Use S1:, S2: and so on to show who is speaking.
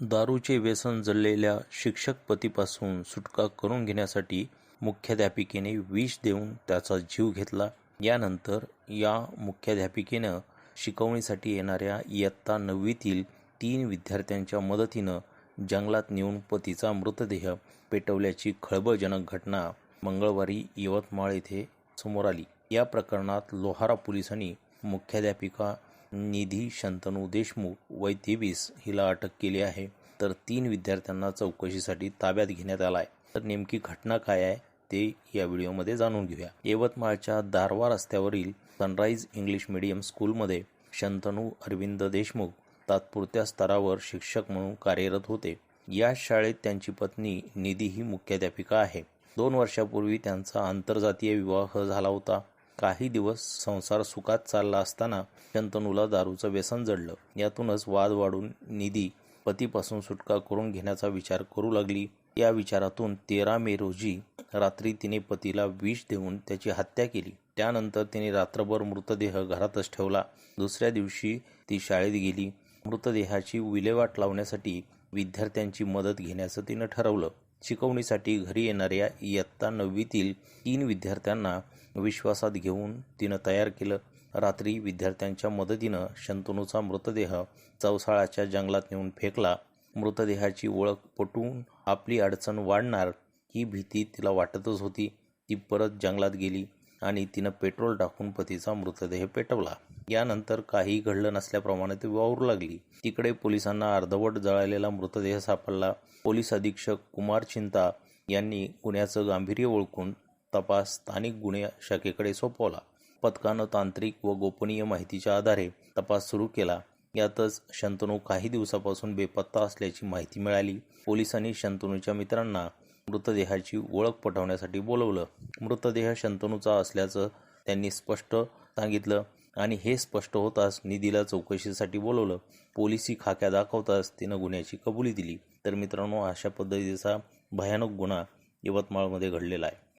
S1: दारूचे व्यसन जळलेल्या शिक्षक पतीपासून सुटका करून घेण्यासाठी मुख्याध्यापिकेने विष देऊन त्याचा जीव घेतला. यानंतर या मुख्याध्यापिकेनं शिकवणीसाठी येणाऱ्या इयत्ता नववीतील तीन विद्यार्थ्यांच्या मदतीनं जंगलात नेऊन पतीचा मृतदेह पेटवल्याची खळबळजनक घटना मंगळवारी यवतमाळ येथे समोर आली. या प्रकरणात लोहारा पोलिसांनी मुख्याध्यापिका निधी शंतनू देशमुख वय तेवीस हिला अटक केली आहे. तर तीन विद्यार्थ्यांना चौकशीसाठी ताब्यात घेण्यात आला आहे तर नेमकी घटना काय आहे ते या व्हिडिओमध्ये जाणून घेऊया. यवतमाळच्या दारवा रस्त्यावरील सनराईज इंग्लिश मीडियम स्कूलमध्ये शंतनू अरविंद देशमुख तात्पुरत्या स्तरावर शिक्षक म्हणून कार्यरत होते. या शाळेत त्यांची पत्नी निधी ही मुख्याध्यापिका आहे. दोन वर्षापूर्वी त्यांचा आंतरजातीय विवाह झाला होता. काही दिवस संसार सुखात चालला असताना शंतनूला दारूचं व्यसन जडलं. यातूनच वाद वाढून निधी पतीपासून सुटका करून घेण्याचा विचार करू लागली. या विचारातून तेरा मे रोजी रात्री तिने पतीला विष देऊन त्याची हत्या केली. त्यानंतर तिने रात्रभर मृतदेह घरातच ठेवला. दुसऱ्या दिवशी ती शाळेत गेली. मृतदेहाची विल्हेवाट लावण्यासाठी विद्यार्थ्यांची मदत घेण्याचं तिनं ठरवलं. शिकवणीसाठी घरी येणाऱ्या इयत्ता नववीतील तीन विद्यार्थ्यांना विश्वासात घेऊन तिनं तयार केलं. रात्री विद्यार्थ्यांच्या मदतीनं शंतनूचा मृतदेह चौसाळाच्या जंगलात नेऊन फेकला. मृतदेहाची ओळख पटवून आपली अडचण वाढणार ही भीती तिला वाटतच होती. ती परत जंगलात गेली. आणि तिनं पेट्रोल टाकून पतीचा मृतदेह पेटवला. यानंतर काही घडलं नसल्याप्रमाणे ती वावरू लागली. तिकडे पोलिसांना अर्धवट जळालेला मृतदेह सापडला. पोलीस अधीक्षक कुमार चिंता यांनी गुन्ह्याचं गांभीर्य ओळखून तपास स्थानिक गुन्हे शाखेकडे सोपवला. पथकानं तांत्रिक व गोपनीय माहितीच्या आधारे तपास सुरू केला. यातच शंतनू काही दिवसापासून बेपत्ता असल्याची माहिती मिळाली. पोलिसांनी शंतनूच्या मित्रांना मृतदेहाची ओळख पटवण्यासाठी बोलवलं. मृतदेह शंतनूचा असल्याचं त्यांनी स्पष्ट सांगितलं आणि हे स्पष्ट होताच निधीला चौकशीसाठी बोलवलं. पोलिसी खाक्या दाखवताच तिनं गुन्ह्याची कबुली दिली. तर मित्रांनो अशा पद्धतीचा भयानक गुन्हा यवतमाळमध्ये घडलेला आहे.